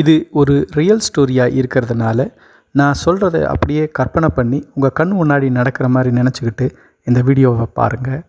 இது ஒரு ரியல் ஸ்டோரியாக இருக்கிறதுனால நான் சொல்கிறத அப்படியே கற்பனை பண்ணி உங்கள் கண் முன்னாடி நடக்கிற மாதிரி நினச்சிக்கிட்டு இந்த வீடியோவை பாருங்கள்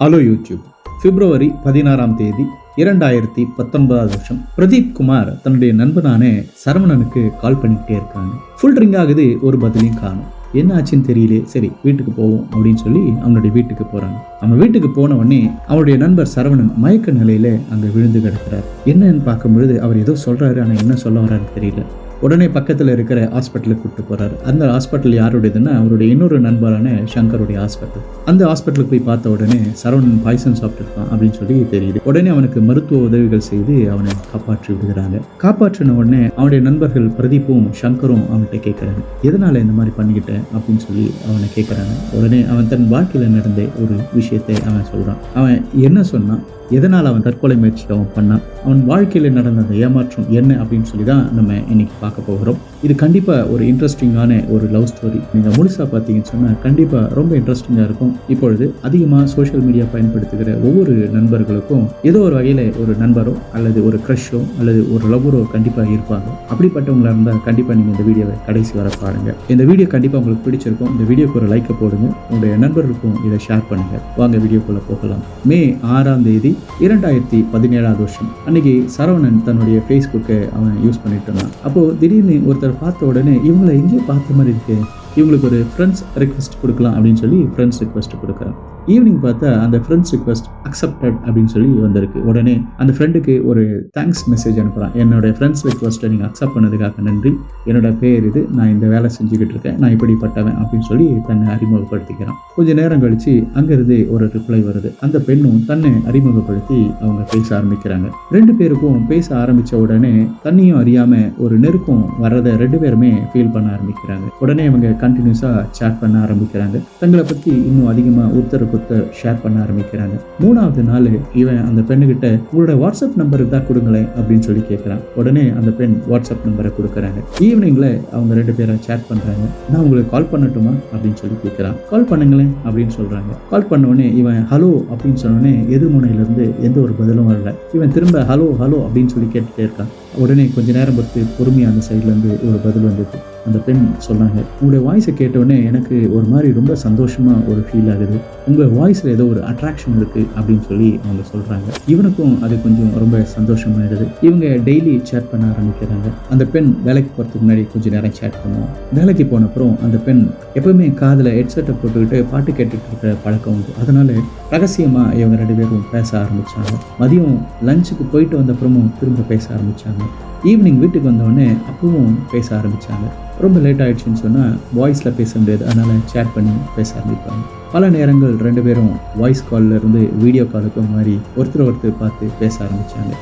ஹலோ யூடியூப் பிப்ரவரி பதினாறாம் தேதி இரண்டாயிரத்தி பத்தொன்பதாவது வருஷம். பிரதீப் குமார் தன்னுடைய நண்பனான சரவணனுக்கு கால் பண்ணிக்கிட்டே இருக்காங்க. ஃபுல் ரிங் ஆகுது ஒரு பதிலையும் காணும். என்ன ஆச்சுன்னு சரி வீட்டுக்கு போவோம் அப்படின்னு சொல்லி அவனுடைய வீட்டுக்கு போறாங்க. அவன் வீட்டுக்கு போன உடனே அவனுடைய நண்பர் சரவணன் மயக்க நிலையில அங்க விழுந்து கிடக்கிறார். என்னன்னு பார்க்கும் பொழுது அவர் ஏதோ சொல்றாரு ஆனா என்ன சொல்ல வர்றாருன்னு தெரியல. உடனே பக்கத்தில் இருக்கிற ஹாஸ்பிட்டலுக்கு கூப்பிட்டு போகிறாரு அந்த ஹாஸ்பிட்டல் யாருடையதுன்னா அவருடைய இன்னொரு நண்பரான சங்கருடைய ஹாஸ்பிட்டல் அந்த ஹாஸ்பிட்டலுக்கு போய் பார்த்த உடனே சரவணன் பாய்சன் சாப்பிட்டுருக்கான் அப்படின்னு சொல்லி தெரியுது. உடனே அவனுக்கு மருத்துவ உதவிகள் செய்து அவனை காப்பாற்றி விடுகிறாங்க. காப்பாற்றின உடனே அவனுடைய நண்பர்கள் பிரதீப்பும் சங்கரும் அவன்கிட்ட கேட்குறாங்க எதனால் இந்த மாதிரி பண்ணிக்கிட்டேன் அப்படின்னு சொல்லி அவனை கேட்குறாங்க உடனே அவன் தன் வாழ்க்கையில் நடந்த ஒரு விஷயத்தை அவன் சொல்கிறான் அவன் என்ன சொன்னான்? எதனால் அவன் தற்கொலை முயற்சி அவன் பண்ணான் அவன் வாழ்க்கையில் நடந்த அந்த ஏமாற்றம் என்ன அப்படின்னு சொல்லி தான் நம்ம இன்னைக்கு பார்க்க போகிறோம். இது கண்டிப்பாக ஒரு இன்ட்ரெஸ்டிங்கான ஒரு லவ் ஸ்டோரி நீங்கள் முழுசாக பார்த்தீங்கன்னு சொன்னால் கண்டிப்பாக ரொம்ப இன்ட்ரெஸ்டிங்காக இருக்கும். இப்பொழுது அதிகமாக சோஷியல் மீடியா பயன்படுத்துகிற ஒவ்வொரு நண்பர்களுக்கும் ஏதோ ஒரு வகையில் ஒரு நண்பரோ அல்லது ஒரு க்ரஷோ அல்லது ஒரு லவ்வரோ கண்டிப்பாக இருப்பாங்க. அப்படிப்பட்டவங்களாக இருந்தால் கண்டிப்பாக நீங்கள் இந்த வீடியோவை கடைசி வர பாருங்க. இந்த வீடியோ கண்டிப்பாக உங்களுக்கு பிடிச்சிருக்கும். இந்த வீடியோக்கு ஒரு லைக்கை போடுங்க. உங்களுடைய நண்பர்களுக்கும் இதை ஷேர் பண்ணுங்கள் வாங்க வீடியோக்குள்ளே போகலாம். மே ஆறாம் தேதி இரண்டாயிரத்தி பதினேழாவது வருஷம். அன்னைக்கு சரவணன் தன்னுடைய ஃபேஸ்புக்கை அவன் யூஸ் பண்ணிட்டு இருந்தான். அப்போது திடீர்னு ஒருத்தர் பார்த்த உடனே இவங்களை எங்கேயோ பார்த்த மாதிரி இருக்கு இவங்களுக்கு ஒரு ஃப்ரெண்ட்ஸ் ரெக்வெஸ்ட் கொடுக்கலாம் அப்படின்னு சொல்லி ஃப்ரெண்ட்ஸ் ரெக்வஸ்ட் கொடுக்குறான். ஈவினிங் பார்த்தா அந்த ஃப்ரெண்ட்ஸ் ரிக்வஸ்ட் அக்செப்டட் அப்படின்னு சொல்லி வந்திருக்கு. உடனே அந்த ஃப்ரெண்டுக்கு ஒரு தேங்க்ஸ் மெசேஜ் அனுப்புகிறான் என்னோட ஃப்ரெண்ட்ஸ் ரிக்வஸ்ட்டை நீங்கள் அக்செப்ட் பண்ணதுக்காக நன்றி. என்னோட பேர் இது. நான் இந்த வேலை செஞ்சுக்கிட்டு இருக்கேன். நான் இப்படிப்பட்டவன் அப்படின்னு சொல்லி தன்னை அறிமுகப்படுத்திக்கிறான். கொஞ்ச நேரம் கழித்து அங்கேருந்து ஒரு ரிப்ளை வருது. அந்த பெண்ணும் தன்னை அறிமுகப்படுத்தி அவங்க பேச ஆரம்பிக்கிறாங்க. ரெண்டு பேருக்கும் பேச ஆரம்பித்த உடனே தண்ணியும் அறியாமல் ஒரு நெருக்கம் வர்றதை ரெண்டு பேருமே ஃபீல் பண்ண ஆரம்பிக்கிறாங்க. உடனே அவங்க கண்டினியூஸாக சேட் பண்ண ஆரம்பிக்கிறாங்க. தங்களை பற்றி இன்னும் அதிகமாக ஒருத்தருக்கு ஒருத்தர் ஷேர் பண்ண ஆரம்பிக்கிறாங்க. மூணாவது நாள் இவன் அந்த பெண்ணுகிட்ட உங்களோட வாட்ஸ்அப் நம்பர் தான் கொடுங்களேன் அப்படின்னு சொல்லி கேட்குறான் உடனே அந்த பெண் வாட்ஸ்அப் நம்பரை கொடுக்குறாங்க. ஈவினிங்ல அவங்க ரெண்டு பேரும் சேட் பண்றாங்க. நான் உங்களுக்கு கால் பண்ணட்டுமா? அப்படின்னு சொல்லி கேட்குறான் கால் பண்ணுங்களேன் அப்படின்னு சொல்றாங்க. கால் பண்ண உடனே இவன் ஹலோ அப்படின்னு சொன்னோடனே உடனே எந்த ஒரு பதிலும் வரல. இவன் திரும்ப ஹலோ ஹலோ அப்படின்னு சொல்லி கேட்டுட்டே இருக்கான். உடனே கொஞ்ச நேரம் பொறுத்து பொறுமையாக அந்த சைட்லேருந்து ஒரு பதில் வந்தது. அந்த பெண் சொன்னாங்க. உங்களுடைய வாய்ஸை கேட்டவுடனே எனக்கு ஒரு மாதிரி ரொம்ப சந்தோஷமாக ஒரு ஃபீல் ஆகுது. உங்கள் வாய்ஸில் ஏதோ ஒரு அட்ராக்ஷன் இருக்குது அப்படின்னு சொல்லி அவங்க சொல்கிறாங்க இவனுக்கும் அது கொஞ்சம் ரொம்ப சந்தோஷமாயிடுது. இவங்க டெய்லி சேட் பண்ண ஆரம்பிக்கிறாங்க. அந்த பெண் வேலைக்கு போகிறதுக்கு முன்னாடி கொஞ்சம் நேரம் சேட் பண்ணுவோம் வேலைக்கு போன அப்புறம் அந்த பெண் எப்பவுமே காதில் ஹெட்செட்டை போட்டுக்கிட்டு பாட்டு கேட்டுட்டு இருக்கிற பழக்கம் உண்டு. அதனால ரகசியமாக இவங்க ரெண்டு பேரும் பேச ஆரம்பித்தாங்க மதியம் லஞ்சுக்கு போயிட்டு வந்த அப்புறமும் திரும்ப பேச ஆரம்பிச்சாங்க. ஈவினிங் வீட்டுக்கு வந்தோடனே அப்பவும் பேச ஆரம்பித்தாங்க ரொம்ப லேட் ஆகிடுச்சின்னு சொன்னால் வாய்ஸில் பேச முடியாது. அதனால் சேட் பண்ணி பேச ஆரம்பிப்பாங்க. பல நேரங்கள் ரெண்டு பேரும் வாய்ஸ் காலில் இருந்து வீடியோ காலுக்கு மாதிரி ஒருத்தர் ஒருத்தர் பார்த்து பேச ஆரம்பித்தாங்க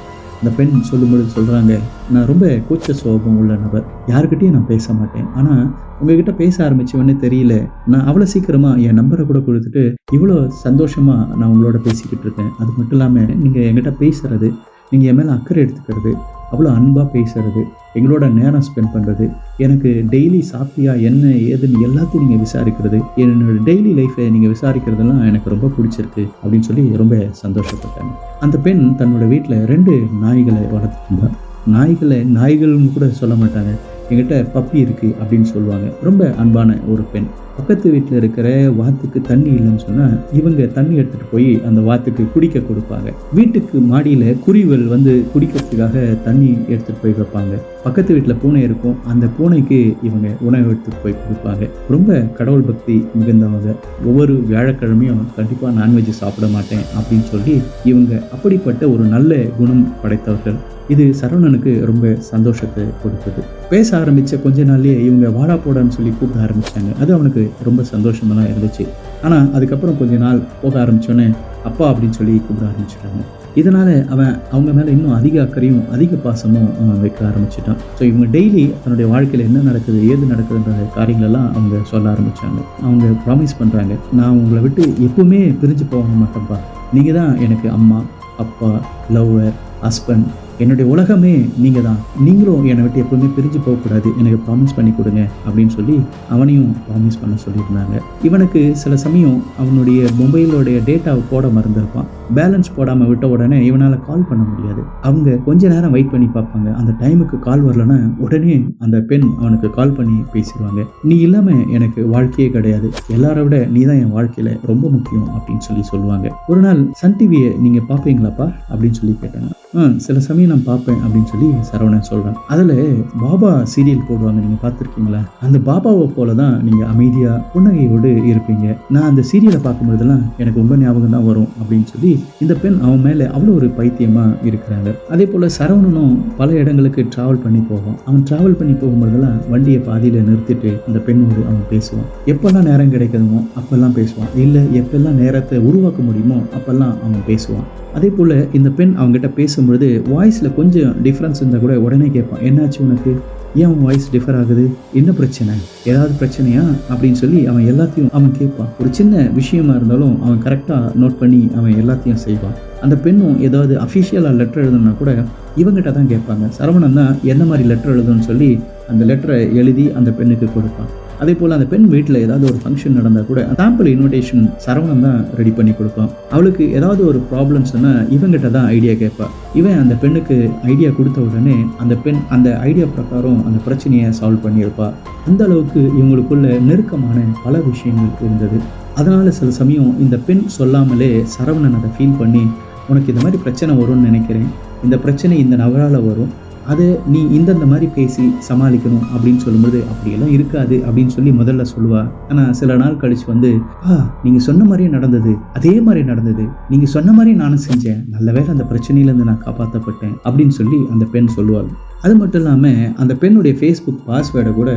அந்த பெண் சொல்லும்போது சொல்கிறாங்க நான் ரொம்ப கூச்ச சோபம் உள்ள நபர். யாருக்கிட்டையும் நான் பேச மாட்டேன். ஆனால் உங்ககிட்ட பேச ஆரம்பித்தவொடனே தெரியல. நான் அவ்வளோ சீக்கிரமாக என் நம்பரை கூட கொடுத்துட்டு இவ்வளோ சந்தோஷமாக நான் உங்களோட பேசிக்கிட்டு இருக்கேன். அது மட்டும் இல்லாமல் நீங்கள் என்கிட்ட பேசுகிறது நீங்கள் என் மேலே அக்கறை எடுத்துக்கிறது அவ்வளோ அன்பாக பேசுறது எங்களோட நேரம் ஸ்பெண்ட் பண்ணுறது எனக்கு டெய்லி சாப்பிட்டியா என்ன ஏதுன்னு எல்லாத்தையும் நீங்கள் விசாரிக்கிறது என்னோட டெய்லி லைஃப்பை நீங்கள் விசாரிக்கிறதெல்லாம் எனக்கு ரொம்ப பிடிச்சிருக்கு அப்படின்னு சொல்லி ரொம்ப சந்தோஷப்பட்டாங்க அந்த பெண் தன்னோட வீட்டில் ரெண்டு நாய்களை வளர்த்துட்டு நாய்களை நாய்கள்னு கூட சொல்ல மாட்டாங்க. எங்கிட்ட பப்பி இருக்குது அப்படின்னு சொல்லுவாங்க. ரொம்ப அன்பான ஒரு பெண். பக்கத்து வீட்டில் இருக்கிற வாத்துக்கு தண்ணி இல்லைன்னு சொன்னால் இவங்க தண்ணி எடுத்துகிட்டு போய் அந்த வாத்துக்கு குடிக்க கொடுப்பாங்க. வீட்டுக்கு மாடியில் குருவிகள் வந்து குடிக்கிறதுக்காக தண்ணி எடுத்துகிட்டு போய் வைப்பாங்க. பக்கத்து வீட்டில் பூனை இருக்கும். அந்த பூனைக்கு இவங்க உணவு எடுத்துகிட்டு போய் கொடுப்பாங்க. ரொம்ப கடவுள் பக்தி மிகுந்தவங்க. ஒவ்வொரு வியாழக்கிழமையும் கண்டிப்பாக நான்வெஜ் சாப்பிட மாட்டேன் அப்படின்னு சொல்லி இவங்க அப்படிப்பட்ட ஒரு நல்ல குணம் படைத்தவர்கள். இது சரவணனுக்கு ரொம்ப சந்தோஷத்தை கொடுத்தது. பேச ஆரம்பித்த கொஞ்ச நாள்லேயே இவங்க வாடா போடான்னு சொல்லி கூப்பிட ஆரம்பிச்சாங்க. அது அவனுக்கு ரொம்ப சந்தோஷமெல்லாம் இருந்துச்சு. ஆனால் அதுக்கப்புறம் கொஞ்ச நாள் போக ஆரம்பித்தோன்னே அப்பா அப்படின்னு சொல்லி கூப்பிட ஆரம்பிச்சிட்டாங்க. இதனால் அவன் அவங்க மேலே இன்னும் அதிக அக்கறையும் அதிக பாசமும் வைக்க ஆரம்பிச்சிட்டான். ஸோ இவங்க டெய்லி தன்னுடைய வாழ்க்கையில் என்ன நடக்குது ஏது நடக்குதுன்ற காரியங்களெல்லாம் அவங்க சொல்ல ஆரம்பித்தாங்க அவங்க ப்ராமிஸ் பண்ணுறாங்க நான் உங்களை விட்டு எப்பவுமே பிரிஞ்சு போக மாட்டேன்ப்பா நீங்கள் தான் எனக்கு அம்மா அப்பா லவ்வர் ஹஸ்பண்ட் என்னுடைய உலகமே நீங்கள் தான் நீங்களும் என்னை விட்டு எப்பவுமே பிரிஞ்சு போகக்கூடாது. எனக்கு ப்ராமிஸ் பண்ணி கொடுங்க அப்படின்னு சொல்லி அவனையும் ப்ராமிஸ் பண்ண சொல்லியிருந்தாங்க. இவனுக்கு சில சமயம் அவனுடைய மொபைலோடைய டேட்டாவை போட மறந்துருப்பான். பேலன்ஸ் போடாமல் விட்ட உடனே இவனால் கால் பண்ண முடியாது. அவங்க கொஞ்ச நேரம் வெயிட் பண்ணி பார்ப்பாங்க. அந்த டைமுக்கு கால் வரலன்னா உடனே அந்த பெண் அவனுக்கு கால் பண்ணி பேசிடுவாங்க. நீ இல்லாமல் எனக்கு வாழ்க்கையே கிடையாது. எல்லாரை விட நீ தான் என் வாழ்க்கையில் ரொம்ப முக்கியம் அப்படின்னு சொல்லி சொல்லுவாங்க. ஒரு நாள் சன் டிவியை நீங்கள் பார்ப்பீங்களாப்பா? அப்படின்னு சொல்லி கேட்டாங்க. ஆ சில சமயம் நான் பார்ப்பேன் அப்படின்னு சொல்லி சரவணன் சொல்கிறேன் அதில் பாபா சீரியல் போடுவாங்க. நீங்கள் பார்த்துருக்கீங்களா? அந்த பாபாவை போல தான் நீங்கள் அமைதியாக புன்னகையோடு இருப்பீங்க. நான் அந்த சீரியலை பார்க்கும்போதெல்லாம் எனக்கு ரொம்ப ஞாபகம் தான் வரும் அப்படின்னு சொல்லி இந்த பெண் அவன் மேலே அவ்வளோ ஒரு பைத்தியமாக இருக்கிறாங்க. அதே போல் சரவணனும் பல இடங்களுக்கு ட்ராவல் பண்ணி போவான். அவன் ட்ராவல் பண்ணி போகும்போதெல்லாம் வண்டியை பாதியில் நிறுத்திட்டு அந்த பெண்ணோடு அவன் பேசுவான். எப்போல்லாம் நேரம் கிடைக்குதுமோ அப்போல்லாம் பேசுவான். இல்லை எப்பெல்லாம் நேரத்தை உருவாக்க முடியுமோ அப்போல்லாம் அவன் பேசுவான். அதே போல் இந்த பெண் அவங்ககிட்ட பேசும்பொழுது வாய்ஸில் கொஞ்சம் டிஃப்ரென்ஸ் இருந்தால் கூட உடனே கேட்பான். என்னாச்சு உனக்கு? ஏன் உன் வாய்ஸ் டிஃபர் ஆகுது? என்ன பிரச்சனை? ஏதாவது பிரச்சனையா? அப்படின்னு சொல்லி அவன் எல்லாத்தையும் அவன் கேட்பான். ஒரு சின்ன விஷயமா இருந்தாலும் அவன் கரெக்டாக நோட் பண்ணி அவன் எல்லாத்தையும் செய்வான். அந்த பெண்ணும் ஏதாவது அஃபிஷியலாக லெட்டர் எழுதணும்னா கூட இவங்ககிட்ட தான் கேட்பாங்க. சரவணன் தான் என்ன மாதிரி லெட்டர் எழுதணும்னு சொல்லி அந்த லெட்டரை எழுதி அந்த பெண்ணுக்கு கொடுப்பான். அதே போல் அந்த பெண் வீட்டில் ஏதாவது ஒரு ஃபங்க்ஷன் நடந்தால் கூட சாம்பிள் இன்விடேஷன் சரவணன் தான் ரெடி பண்ணி கொடுப்பான். அவளுக்கு ஏதாவது ஒரு ப்ராப்ளம்ஸ்னா இவங்கிட்ட தான் ஐடியா கேட்பா. இவன் அந்த பெண்ணுக்கு ஐடியா கொடுத்த உடனே அந்த பெண் அந்த ஐடியா பிரகாரம் அந்த பிரச்சனையை சால்வ் பண்ணியிருப்பா. அந்த அளவுக்கு இவங்களுக்குள்ள நெருக்கமான பல விஷயங்கள் இருந்தது. அதனால் சில சமயம் இந்த பெண் சொல்லாமலே சரவணன் அதை ஃபீல் பண்ணி உனக்கு இந்த மாதிரி பிரச்சனை வரும்னு நினைக்கிறேன். இந்த பிரச்சனை இந்த நபரால் வரும். அதை நீ இந்தந்த மாதிரி பேசி சமாளிக்கணும் அப்படின்னு சொல்லும்போது அப்படியெல்லாம் இருக்காது அப்படின்னு சொல்லி முதல்ல சொல்லுவா. ஆனால் சில நாள் கழிச்சு வந்து ஆ நீங்கள் சொன்ன மாதிரியே நடந்தது. அதே மாதிரி நடந்தது. நீங்கள் சொன்ன மாதிரியே நானும் செஞ்சேன். நல்ல வேளை அந்த பிரச்சனையிலேருந்து நான் காப்பாற்றப்பட்டேன் அப்படின்னு சொல்லி அந்த பெண் சொல்லுவாள் அது மட்டும் இல்லாமல் அந்த பெண்ணுடைய ஃபேஸ்புக் பாஸ்வேர்டை கூட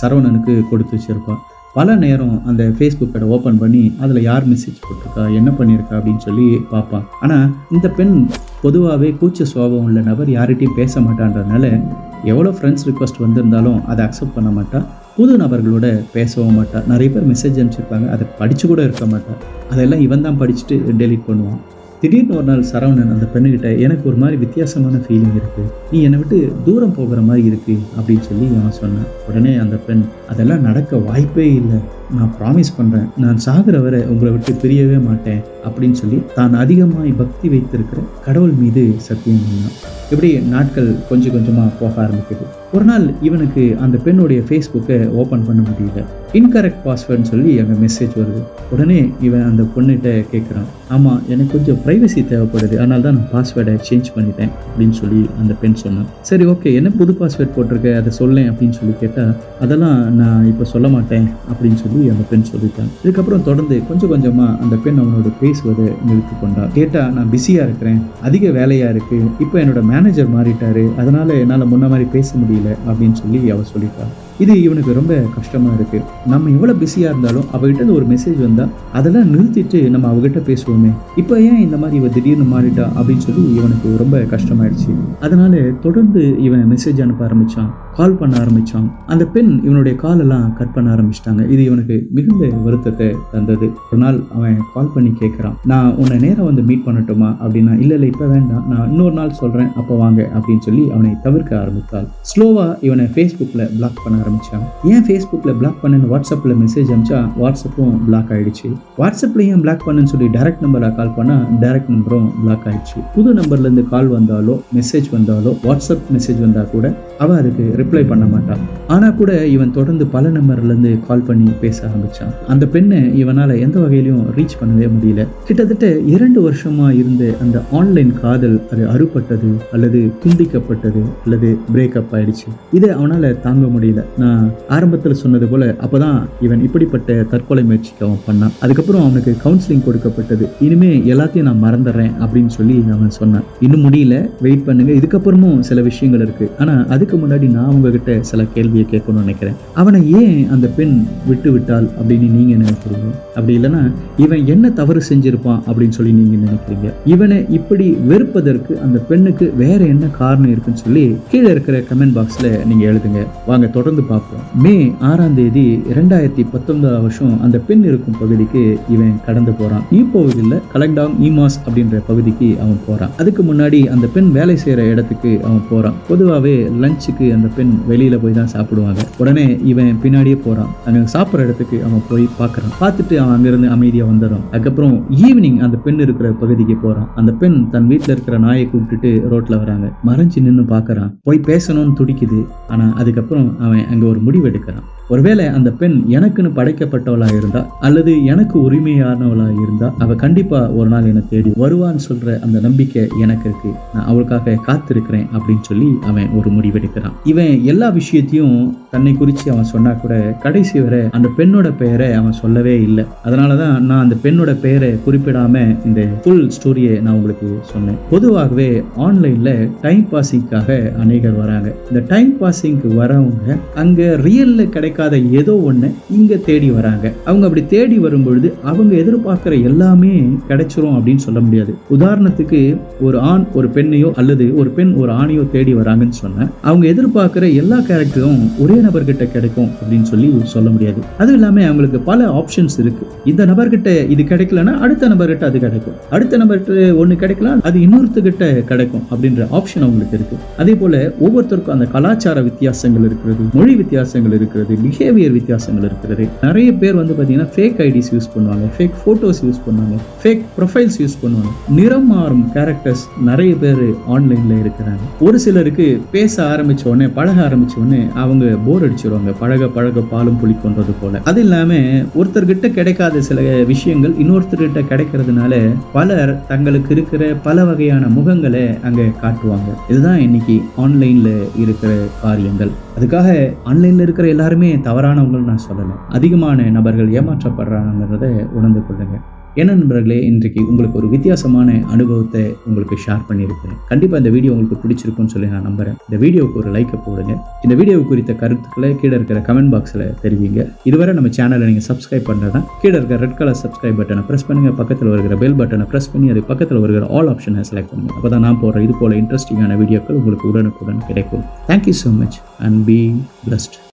சரவணனுக்கு கொடுத்து வச்சுருப்பான் பல நேரம் அந்த ஃபேஸ்புக்கை ஓப்பன் பண்ணி அதில் யார் மெசேஜ் போட்டிருக்கா என்ன பண்ணியிருக்கா அப்படின்னு சொல்லி பார்ப்பான். ஆனால் இந்த பெண் பொதுவாகவே கூச்ச சுவாபம் உள்ள நபர் யார்கிட்டையும் பேச மாட்டான்றதுனால எவ்வளோ ஃப்ரெண்ட்ஸ் ரிக்வஸ்ட் வந்திருந்தாலும் அதை அக்செப்ட் பண்ண மாட்டா. புது நபர்களோட பேசவும் மாட்டா. நிறைய பேர் மெசேஜ் அனுப்பிச்சிருப்பாங்க. அதை படித்து கூட இருக்க மாட்டா. அதெல்லாம் இவன் தான் படிச்சுட்டு டெலீட் பண்ணுவான். திடீர்னு ஒரு நாள் சரவணன் அந்த பெண்ணுக்கிட்ட எனக்கு ஒரு மாதிரி வித்தியாசமான ஃபீலிங் இருக்குது நீ என்னை விட்டு தூரம் போகிற மாதிரி இருக்கு அப்படின்னு சொல்லி அவன் சொன்னான். உடனே அந்த பெண் அதெல்லாம் நடக்க வாய்ப்பே இல்லை. நான் ப்ராமிஸ் பண்ணுறேன் நான் சாகிற வரை உங்களை விட்டு பிரியவே மாட்டேன் அப்படின்னு சொல்லி தான் அதிகமாய் பக்தி வைத்திருக்கிற கடவுள் மீது சத்தியம் பண்ணான். இப்படி நாட்கள் கொஞ்சம் கொஞ்சமாக போக ஆரம்பிக்குது. ஒரு நாள் இவனுக்கு அந்த பெண்ணுடைய ஃபேஸ்புக்கை ஓப்பன் பண்ண முடியல. இன்கரெக்ட் பாஸ்வேர்டுன்னு சொல்லி அங்கே மெசேஜ் வருது. உடனே இவன் அந்த பொண்ணுகிட்ட கேட்குறான் ஆமாம் எனக்கு கொஞ்சம் ப்ரைவசி தேவைப்படுது. அதனால தான் நான் பாஸ்வேர்டை சேஞ்ச் பண்ணிட்டேன். அப்படின்னு சொல்லி அந்த பெண் சொன்னான். சரி ஓகே என்ன புது பாஸ்வேர்ட் போட்டிருக்க? அதை சொல்லேன். அப்படின்னு சொல்லி கேட்டால் அதெல்லாம் நான் இப்போ சொல்ல மாட்டேன். அப்படின்னு சொல்லி அந்த பெண் சொல்லிட்டான். இதுக்கப்புறம் தொடர்ந்து கொஞ்சம் கொஞ்சமாக அந்த பெண் அவனோட பேசுவதை நிறுத்தி கொண்டான் கேட்டால் நான் பிஸியாக இருக்கிறேன். அதிக வேலையாக இருக்குது இப்போ என்னோட மேனேஜர் மாறிட்டாரு. அதனால் என்னால் முன்ன மாதிரி பேச முடியல. அப்படின்னு சொல்லி அவ சொல்லிட்டான் இது இவனுக்கு ரொம்ப கஷ்டமாக இருக்குது நம்ம எவ்வளோ பிஸியாக இருந்தாலும் அவகிட்ட ஒரு மெசேஜ் வந்தால் அதெல்லாம் நிறுத்திட்டு நம்ம அவகிட்ட பேசுவோமே. இப்போ ஏன் இந்த மாதிரி இவன் திடீர்னு மாறிட்டா அப்படின்னு சொல்லி இவனுக்கு ரொம்ப கஷ்டமாயிடுச்சு. அதனால தொடர்ந்து இவன் மெசேஜ் அனுப்ப ஆரம்பித்தான் கால் பண்ண ஆரம்பித்தான் அந்த பெண் இவனுடைய காலெல்லாம் கட் பண்ண ஆரம்பிச்சிட்டாங்க. இது இவனுக்கு மிகுந்த வருத்தத்தை தந்தது. ஒரு நாள் அவன் கால் பண்ணி கேட்குறான் நான் உன்னை நேரம் வந்து மீட் பண்ணட்டுமா? அப்படின்னா இல்லை இல்லை இப்போ வேண்டாம். நான் இன்னொரு நாள் சொல்கிறேன் அப்போ வாங்க. அப்படின்னு சொல்லி அவனை தவிர்க்க ஆரம்பித்தாள். ஸ்லோவாக இவனை ஃபேஸ்புக்கில் பிளாக் பண்ண ஆரம்பித்தான் ஏன் ஃபேஸ்புக்கில் பிளாக் பண்ணுன்னு வாட்ஸ்அப்பில் மெசேஜ் அனுப்பிச்சா வாட்ஸ்அப்பும் பிளாக் ஆயிடுச்சு. வாட்ஸ்அப்பில் ஏன் பிளாக் பண்ணுன்னு சொல்லி டேரக்ட் நம்பரில் கால் பண்ணால் டேரக்ட் நம்பரும் பிளாக் ஆகிடுச்சு புது நம்பர்லேருந்து கால் வந்தாலோ மெசேஜ் வந்தாலோ வாட்ஸ்அப் மெசேஜ் வந்தால் கூட அவன் அதுக்கு ரிப்ளை பண்ண மாட்டான் ஆனால் கூட இவன் தொடர்ந்து பல நம்பர்லேருந்து கால் பண்ணி பேச ஆரம்பித்தான் அந்த பெண்ணை இவனால் எந்த வகையிலையும் ரீச் பண்ணவே முடியல. கிட்டத்தட்ட இரண்டு வருஷமாக இருந்த அந்த ஆன்லைன் காதல் அது அறுபட்டது அல்லது துண்டிக்கப்பட்டது அல்லது பிரேக்கப் ஆயிடுச்சு. இதை அவனால் தாங்க முடியல. நான் ஆரம்பத்தில் சொன்னது போல் அப்போ தான் இவன் இப்படிப்பட்ட தற்கொலை முயற்சிக்கு அவன் பண்ணான். அதுக்கப்புறம் அவனுக்கு கவுன்சிலிங் கொடுக்கப்பட்டது. இனிமே எல்லாத்தையும் நான் மறந்துடுறேன் அப்படின்னு சொல்லி அவன் சொன்னான். இன்னும் முடியல. வெயிட் பண்ணுங்க. இதுக்கப்புறமும் சில விஷயங்கள் இருக்கு. ஆனால் அதுக்கு முன்னாடி நான் உங்ககிட்ட சில கேள்வியை கேட்கணும்னு நினைக்கிறேன். அவனை ஏன் அந்த பெண் விட்டு விட்டாள் அப்படின்னு நீங்க நினைக்கிறீங்க? அப்படி இல்லைன்னா இவன் என்ன தவறு செஞ்சிருப்பான் அப்படின்னு சொல்லி நீங்க நினைக்கிறீங்க? இவனை இப்படி வெறுப்பதற்கு அந்த பெண்ணுக்கு வேற என்ன காரணம் இருக்குன்னு சொல்லி கீழே இருக்கிற கமெண்ட் பாக்ஸ்ல நீங்க எழுதுங்க. வாங்க தொடர்ந்து பார்ப்போம். மே ஆறாம் தேதி இரண்டாயிரத்தி பத்தொன்பதாம் வருஷம் அந்த பெண் இருக்கும் பகுதிக்கு இவன் கடந்து போறான். ஈப்போவில் கலக்டாங் ஈமாஸ் அப்படின்ற பகுதிக்கு அவன் போறான். அதுக்கு முன்னாடி அந்த பெண் வேலை செய்யற இடத்துக்கு அவன் போறான். பொதுவாகவே லஞ்சுக்கு அந்த பெண் வெளியில போய் தான் சாப்பிடுவாங்க. உடனே இவன் பின்னாடியே போறான். அங்க சாப்பிட்ற இடத்துக்கு அவன் போய் பார்க்கறான். பார்த்துட்டு அவன் அங்கிருந்து அமைதியா வந்துடும் அதுக்கப்புறம் ஈவினிங் அந்த பெண் இருக்கிற பகுதிக்கு போறான். அந்த பெண் தன் வீட்டில் இருக்கிற நாயை கூப்பிட்டுட்டு ரோட்ல வராங்க. மறைஞ்சு நின்று பார்க்கறான். போய் பேசணும்னு துடிக்குது. ஆனா அதுக்கப்புறம் அவன் அங்கே ஒரு முடிவு எடுக்கிறான் ஒருவேளை அந்த பெண் எனக்குன்னு படைக்கப்பட்டவளாக இருந்தா அல்லது எனக்கு உரிமையானவளாக இருந்தா அவ கண்டிப்பா ஒரு நாள் என்னை தேடி வருவான்னு சொல்ற அந்த நம்பிக்கை எனக்கு இருக்கு. நான் அவளுக்காக காத்திருக்கிறேன் அப்படின்னு சொல்லி அவன் ஒரு முடிவெடுக்கிறான். இவன் எல்லா விஷயத்தையும் தன்னை குறித்து அவன் சொன்னா கூட கடைசி வரை அந்த பெண்ணோட பெயரை அவன் சொல்லவே இல்லை. அதனால தான் நான் அந்த பெண்ணோட பெயரை குறிப்பிடாம இந்த ஃபுல் ஸ்டோரியை நான் உங்களுக்கு சொன்னேன். பொதுவாகவே ஆன்லைன்ல டைம் பாசிங்காக அநேகர் வராங்க. இந்த டைம் பாசிங்க்கு வரவங்க அங்க ரியல்ல கிடைக்காத ஏதோ ஒன்று இங்கே தேடி வராங்க. அவங்க அப்படி தேடி வரும்பொழுது அவங்க எதிர்பார்க்குற எல்லாமே கிடைச்சிரும் அப்படின்னு சொல்ல முடியாது. உதாரணத்துக்கு ஒரு ஆண் ஒரு பெண்ணையோ அல்லது ஒரு பெண் ஒரு ஆணையோ தேடி வராங்கன்னு சொன்னா அவங்க எதிர்பார்க்குற எல்லா கேரக்டரும் ஒரே நபர்கிட்ட கிடைக்கும் அப்படின்னு சொல்லி சொல்ல முடியாது. அதுவும் இல்லாமல் அவங்களுக்கு பல ஆப்ஷன்ஸ் இருக்கு. இந்த நபர்கிட்ட இது கிடைக்கலன்னா அடுத்த நபர்கிட்ட அது கிடைக்கும். அடுத்த நபர்கிட்ட ஒன்று கிடைக்கலாம் அது இன்னொருத்தர்கிட்ட கிடைக்கும் அப்படின்ற ஆப்ஷன் அவங்களுக்கு இருக்கு. அதே போல ஒவ்வொருத்தருக்கும் அந்த கலாச்சார வித்தியாசங்கள் இருக்கிறது மொழி வித்தியாசங்கள் இருக்கிறது பிஹேவியர் வித்தியாசங்கள் இருக்கிறது. நிறைய பேர் வந்து பார்த்தீங்கன்னா ஃபேக் ஐடிஸ் யூஸ் பண்ணுவாங்க ஃபேக் ஃபோட்டோஸ் யூஸ் பண்ணுவாங்க ஃபேக் ப்ரொஃபைல்ஸ் யூஸ் பண்ணுவாங்க. நிறம் மாறும் கேரக்டர்ஸ் நிறைய பேர் ஆன்லைனில் இருக்கிறாங்க. ஒரு சிலருக்கு பேச ஆரம்பித்த உடனே பழக ஆரம்பித்த உடனே அவங்க போர் அடிச்சிருவாங்க. பழக பழக பாலும் புளிக்கொன்றது போல. அது இல்லாமல் ஒருத்தர்கிட்ட கிடைக்காத சில விஷயங்கள் இன்னொருத்தர்கிட்ட கிடைக்கிறதுனால பலர் தங்களுக்கு இருக்கிற பல வகையான முகங்களை அங்கே காட்டுவாங்க. இதுதான் இன்னைக்கு ஆன்லைனில் இருக்கிற காரியங்கள். அதுக்காக ஆன்லைனில் இருக்கிற எல்லாருமே தவறானவங்கன்னு நான் சொல்லலை. அதிகமான நபர்கள் ஏமாற்றப்படுறாங்கிறத உணர்ந்து கொள்ளுங்கள் என்ன நண்பர்களே இன்றைக்கு உங்களுக்கு ஒரு வித்தியாசமான அனுபவத்தை உங்களுக்கு ஷேர் பண்ணியிருக்கிறேன். கண்டிப்பாக இந்த வீடியோ உங்களுக்கு பிடிச்சிருக்கும்னு சொல்லி நான் நம்புறேன். இந்த வீடியோவுக்கு ஒரு லைக்கை போடுங்க. இந்த வீடியோ குறித்த கருத்துக்களை கீழே இருக்கிற கமெண்ட் பாக்ஸில் தெரிவிங்க. இதுவரை நம்ம சேனலை நீங்கள் சப்ஸ்கிரைப் பண்ணுறதா கீழே இருக்கிற ரெட் கலர் சப்ஸ்கிரைப் பட்டனை ப்ரெஸ் பண்ணுங்க. பக்கத்தில் வருகிற பெல் பட்டனை ப்ரெஸ் பண்ணி அது பக்கத்தில் வருகிற ஆல் ஆப்ஷனை செலக்ட் பண்ணுங்கள் அப்போ தான் நான் போடுற இது போல் இன்ட்ரெஸ்டிங்கான வீடியோக்கள் உங்களுக்கு உடனுக்குடன் கிடைக்கும். Thank you so much and be blessed